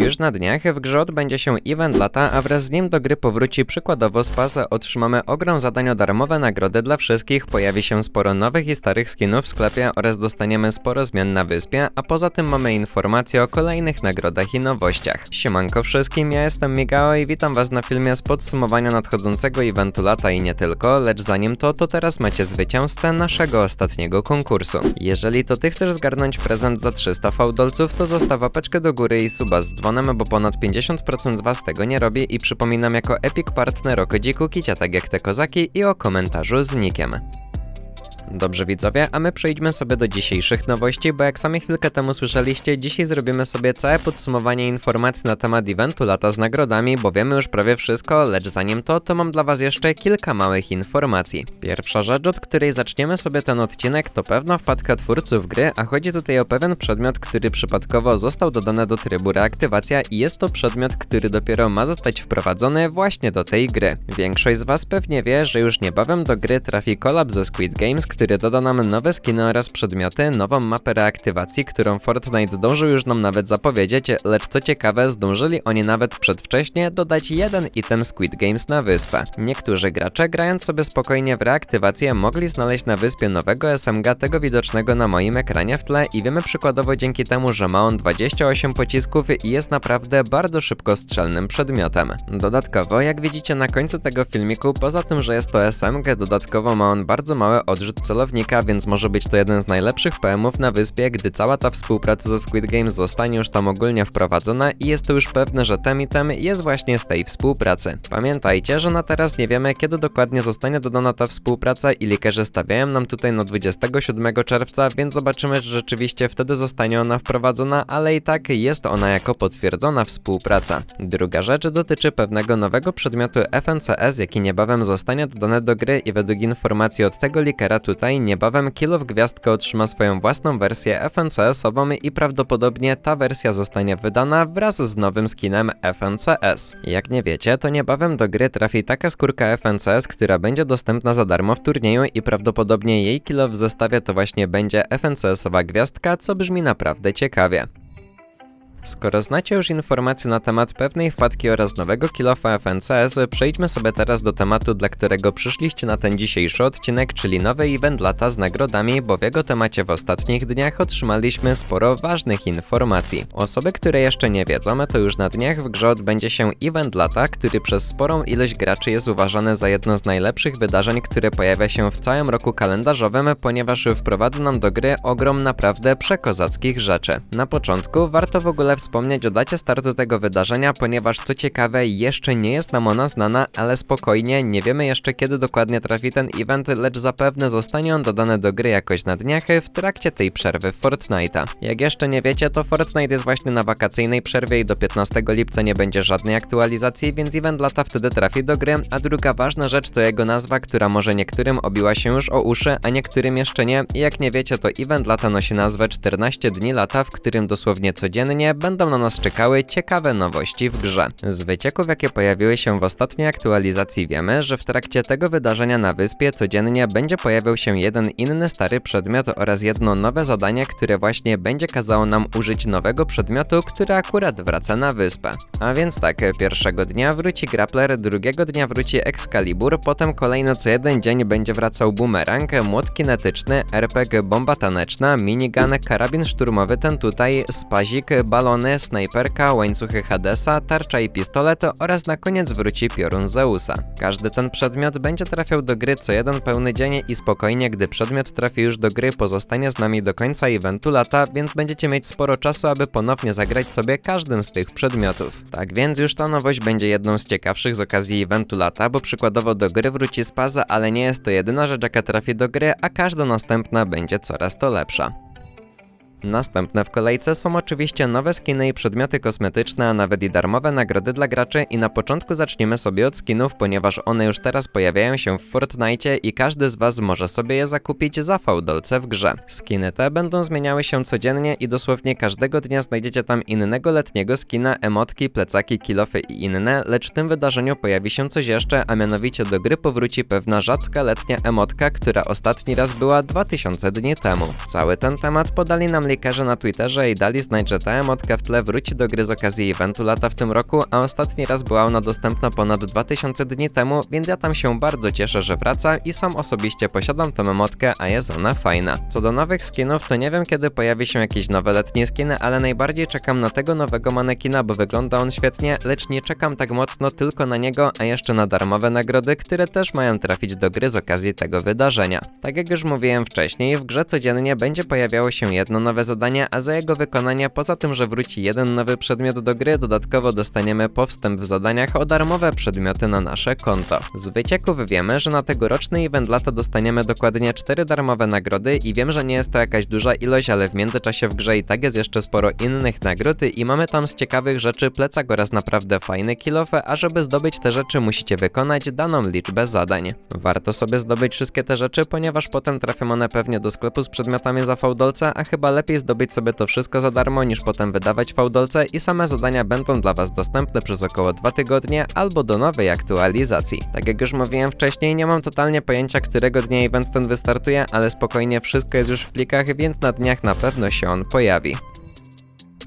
Już na dniach w grze odbędzie się event lata, a wraz z nim do gry powróci przykładowo Spas, otrzymamy ogrom zadań o darmowe nagrody dla wszystkich, pojawi się sporo nowych i starych skinów w sklepie oraz dostaniemy sporo zmian na wyspie, a poza tym mamy informacje o kolejnych nagrodach i nowościach. Siemanko wszystkim, ja jestem Migao i witam was na filmie z podsumowania nadchodzącego eventu lata i nie tylko, lecz zanim to, to teraz macie zwycięzcę naszego ostatniego konkursu. Jeżeli to ty chcesz zgarnąć prezent za 300 fałdolców, to zostaw łapeczkę do góry i suba z bo ponad 50% z was tego nie robi i przypominam jako Epic Partner o kodziku kicia tak jak te kozaki i o komentarzu z nikiem. Dobrze widzowie, a my przejdźmy sobie do dzisiejszych nowości, bo jak sami chwilkę temu słyszeliście, dzisiaj zrobimy sobie całe podsumowanie informacji na temat eventu lata z nagrodami, bo wiemy już prawie wszystko, lecz zanim to, to mam dla was jeszcze kilka małych informacji. Pierwsza rzecz, od której zaczniemy sobie ten odcinek, to pewna wpadka twórców gry, a chodzi tutaj o pewien przedmiot, który przypadkowo został dodany do trybu reaktywacja i jest to przedmiot, który dopiero ma zostać wprowadzony właśnie do tej gry. Większość z was pewnie wie, że już niebawem do gry trafi kolab ze Squid Games, który doda nam nowe skiny oraz przedmioty, nową mapę reaktywacji, którą Fortnite zdążył już nam nawet zapowiedzieć, lecz co ciekawe, zdążyli oni nawet przedwcześnie dodać jeden item Squid Games na wyspę. Niektórzy gracze, grając sobie spokojnie w reaktywację, mogli znaleźć na wyspie nowego SMG, tego widocznego na moim ekranie w tle i wiemy przykładowo dzięki temu, że ma on 28 pocisków i jest naprawdę bardzo szybko strzelnym przedmiotem. Dodatkowo, jak widzicie na końcu tego filmiku, poza tym, że jest to SMG, dodatkowo ma on bardzo mały odrzut celownika, więc może być to jeden z najlepszych PM-ów na wyspie, gdy cała ta współpraca ze Squid Games zostanie już tam ogólnie wprowadzona i jest to już pewne, że ten item jest właśnie z tej współpracy. Pamiętajcie, że na teraz nie wiemy, kiedy dokładnie zostanie dodana ta współpraca i likerzy stawiają nam tutaj na 27 czerwca, więc zobaczymy, czy rzeczywiście wtedy zostanie ona wprowadzona, ale i tak jest ona jako potwierdzona współpraca. Druga rzecz dotyczy pewnego nowego przedmiotu FNCS, jaki niebawem zostanie dodany do gry i według informacji od tego likera tutaj niebawem Kill of Gwiazdka otrzyma swoją własną wersję FNCS-ową i prawdopodobnie ta wersja zostanie wydana wraz z nowym skinem FNCS. Jak nie wiecie, to niebawem do gry trafi taka skórka FNCS, która będzie dostępna za darmo w turnieju i prawdopodobnie jej kilo w zestawie to właśnie będzie FNCS-owa gwiazdka, co brzmi naprawdę ciekawie. Skoro znacie już informacje na temat pewnej wpadki oraz nowego kilofa FNCS, przejdźmy sobie teraz do tematu, dla którego przyszliście na ten dzisiejszy odcinek, czyli nowy event lata z nagrodami, bo w jego temacie w ostatnich dniach otrzymaliśmy sporo ważnych informacji. Osoby, które jeszcze nie wiedzą, to już na dniach w grze odbędzie się event lata, który przez sporą ilość graczy jest uważany za jedno z najlepszych wydarzeń, które pojawia się w całym roku kalendarzowym, ponieważ wprowadza nam do gry ogrom naprawdę przekozackich rzeczy. Na początku warto w ogóle wspomnieć o dacie startu tego wydarzenia, ponieważ co ciekawe, jeszcze nie jest nam ona znana, ale spokojnie, nie wiemy jeszcze kiedy dokładnie trafi ten event, lecz zapewne zostanie on dodany do gry jakoś na dniach w trakcie tej przerwy Fortnite'a. Jak jeszcze nie wiecie, to Fortnite jest właśnie na wakacyjnej przerwie i do 15 lipca nie będzie żadnej aktualizacji, więc event lata wtedy trafi do gry, a druga ważna rzecz to jego nazwa, która może niektórym obiła się już o uszy, a niektórym jeszcze nie. I jak nie wiecie, to event lata nosi nazwę 14 dni lata, w którym dosłownie codziennie będą na nas czekały ciekawe nowości w grze. Z wycieków, jakie pojawiły się w ostatniej aktualizacji wiemy, że w trakcie tego wydarzenia na wyspie codziennie będzie pojawiał się jeden inny stary przedmiot oraz jedno nowe zadanie, które właśnie będzie kazało nam użyć nowego przedmiotu, który akurat wraca na wyspę. A więc tak, pierwszego dnia wróci grappler, drugiego dnia wróci Excalibur, potem kolejno co jeden dzień będzie wracał boomerang, młot kinetyczny, RPG, bomba taneczna, minigun, karabin szturmowy ten tutaj, spazik, balony, snajperka, łańcuchy Hadesa, tarcza i pistolet oraz na koniec wróci piorun Zeusa. Każdy ten przedmiot będzie trafiał do gry co jeden pełny dzień i spokojnie, gdy przedmiot trafi już do gry, pozostanie z nami do końca eventu lata, więc będziecie mieć sporo czasu, aby ponownie zagrać sobie każdym z tych przedmiotów. Tak więc już ta nowość będzie jedną z ciekawszych z okazji eventu lata, bo przykładowo do gry wróci spaza, ale nie jest to jedyna rzecz, jaka trafi do gry, a każda następna będzie coraz to lepsza. Następne w kolejce są oczywiście nowe skiny i przedmioty kosmetyczne, a nawet i darmowe nagrody dla graczy i na początku zaczniemy sobie od skinów, ponieważ one już teraz pojawiają się w Fortnite i każdy z was może sobie je zakupić za fałdolce w grze. Skiny te będą zmieniały się codziennie i dosłownie każdego dnia znajdziecie tam innego letniego skina, emotki, plecaki, kilofy i inne, lecz w tym wydarzeniu pojawi się coś jeszcze, a mianowicie do gry powróci pewna rzadka letnia emotka, która ostatni raz była 2000 dni temu. Cały ten temat podali nam leakerzy na Twitterze i dali znać, że ta emotka w tle wróci do gry z okazji eventu lata w tym roku, a ostatni raz była ona dostępna ponad 2000 dni temu, więc ja tam się bardzo cieszę, że wraca i sam osobiście posiadam tę emotkę, a jest ona fajna. Co do nowych skinów, to nie wiem kiedy pojawi się jakieś nowe letnie skiny, ale najbardziej czekam na tego nowego manekina, bo wygląda on świetnie, lecz nie czekam tak mocno tylko na niego, a jeszcze na darmowe nagrody, które też mają trafić do gry z okazji tego wydarzenia. Tak jak już mówiłem wcześniej, w grze codziennie będzie pojawiało się jedno nowe zadanie, a za jego wykonanie, poza tym, że wróci jeden nowy przedmiot do gry, dodatkowo dostaniemy po wstęp w zadaniach o darmowe przedmioty na nasze konto. Z wycieków wiemy, że na tegoroczny event lata dostaniemy dokładnie 4 darmowe nagrody i wiem, że nie jest to jakaś duża ilość, ale w międzyczasie w grze i tak jest jeszcze sporo innych nagród i mamy tam z ciekawych rzeczy plecak oraz naprawdę fajne kilofy, a żeby zdobyć te rzeczy musicie wykonać daną liczbę zadań. Warto sobie zdobyć wszystkie te rzeczy, ponieważ potem trafią one pewnie do sklepu z przedmiotami za fałdolce, a chyba lepiej zdobyć sobie to wszystko za darmo niż potem wydawać fałdolce i same zadania będą dla Was dostępne przez około 2 tygodnie albo do nowej aktualizacji. Tak jak już mówiłem wcześniej, nie mam totalnie pojęcia, którego dnia event ten wystartuje, ale spokojnie wszystko jest już w plikach, więc na dniach na pewno się on pojawi.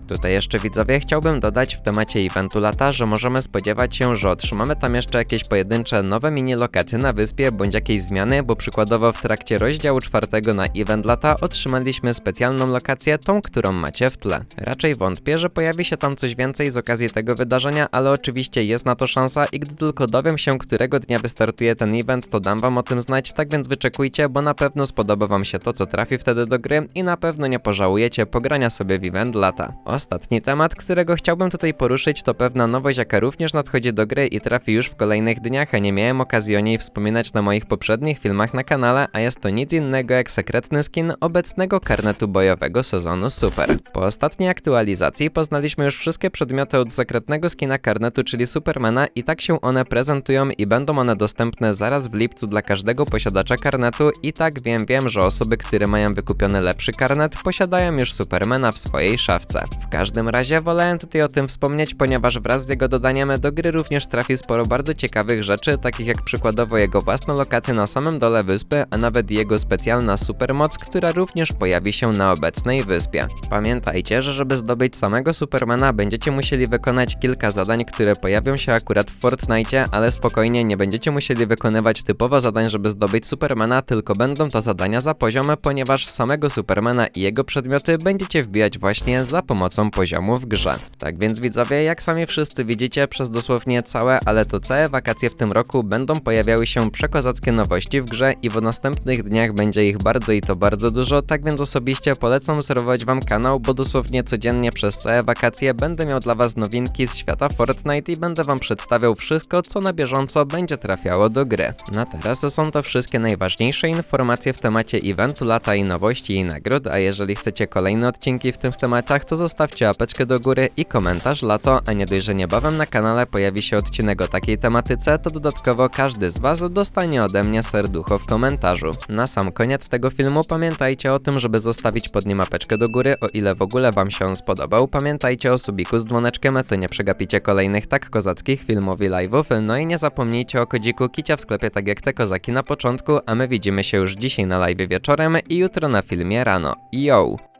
Tutaj jeszcze widzowie chciałbym dodać w temacie eventu lata, że możemy spodziewać się, że otrzymamy tam jeszcze jakieś pojedyncze nowe mini lokacje na wyspie bądź jakieś zmiany, bo przykładowo w trakcie rozdziału czwartego na event lata otrzymaliśmy specjalną lokację, tą, którą macie w tle. Raczej wątpię, że pojawi się tam coś więcej z okazji tego wydarzenia, ale oczywiście jest na to szansa i gdy tylko dowiem się, którego dnia wystartuje ten event, to dam wam o tym znać, tak więc wyczekujcie, bo na pewno spodoba wam się to, co trafi wtedy do gry i na pewno nie pożałujecie pogrania sobie w event lata. Ostatni temat, którego chciałbym tutaj poruszyć, to pewna nowość, jaka również nadchodzi do gry i trafi już w kolejnych dniach, a nie miałem okazji o niej wspominać na moich poprzednich filmach na kanale, a jest to nic innego jak sekretny skin obecnego karnetu bojowego sezonu Super. Po ostatniej aktualizacji poznaliśmy już wszystkie przedmioty od sekretnego skina karnetu, czyli Supermana i tak się one prezentują i będą one dostępne zaraz w lipcu dla każdego posiadacza karnetu i tak wiem, wiem, że osoby, które mają wykupiony lepszy karnet, posiadają już Supermana w swojej szafce. W każdym razie wolałem tutaj o tym wspomnieć, ponieważ wraz z jego dodaniem do gry również trafi sporo bardzo ciekawych rzeczy, takich jak przykładowo jego własna lokacja na samym dole wyspy, a nawet jego specjalna supermoc, która również pojawi się na obecnej wyspie. Pamiętajcie, że żeby zdobyć samego Supermana będziecie musieli wykonać kilka zadań, które pojawią się akurat w Fortnite, ale spokojnie nie będziecie musieli wykonywać typowo zadań, żeby zdobyć Supermana, tylko będą to zadania za poziome, ponieważ samego Supermana i jego przedmioty będziecie wbijać właśnie za pomocą poziomu w grze. Tak więc widzowie, jak sami wszyscy widzicie, przez dosłownie całe, ale to całe wakacje w tym roku będą pojawiały się przekozackie nowości w grze i w następnych dniach będzie ich bardzo i to bardzo dużo, tak więc osobiście polecam obserwować wam kanał, bo dosłownie codziennie przez całe wakacje będę miał dla was nowinki z świata Fortnite i będę wam przedstawiał wszystko, co na bieżąco będzie trafiało do gry. Na teraz są to wszystkie najważniejsze informacje w temacie eventu lata i nowości i nagród, a jeżeli chcecie kolejne odcinki w tych tematach, to zostawcie łapeczkę do góry i komentarz lato, a nie dość, że niebawem na kanale pojawi się odcinek o takiej tematyce, to dodatkowo każdy z was dostanie ode mnie serducho w komentarzu. Na sam koniec tego filmu pamiętajcie o tym, żeby zostawić pod nim łapeczkę do góry, o ile w ogóle wam się on spodobał. Pamiętajcie o subiku z dzwoneczkiem, to nie przegapicie kolejnych tak kozackich filmów i live'ów, no i nie zapomnijcie o kodziku kicia w sklepie tak jak te kozaki na początku, a my widzimy się już dzisiaj na live wieczorem i jutro na filmie rano. Yo!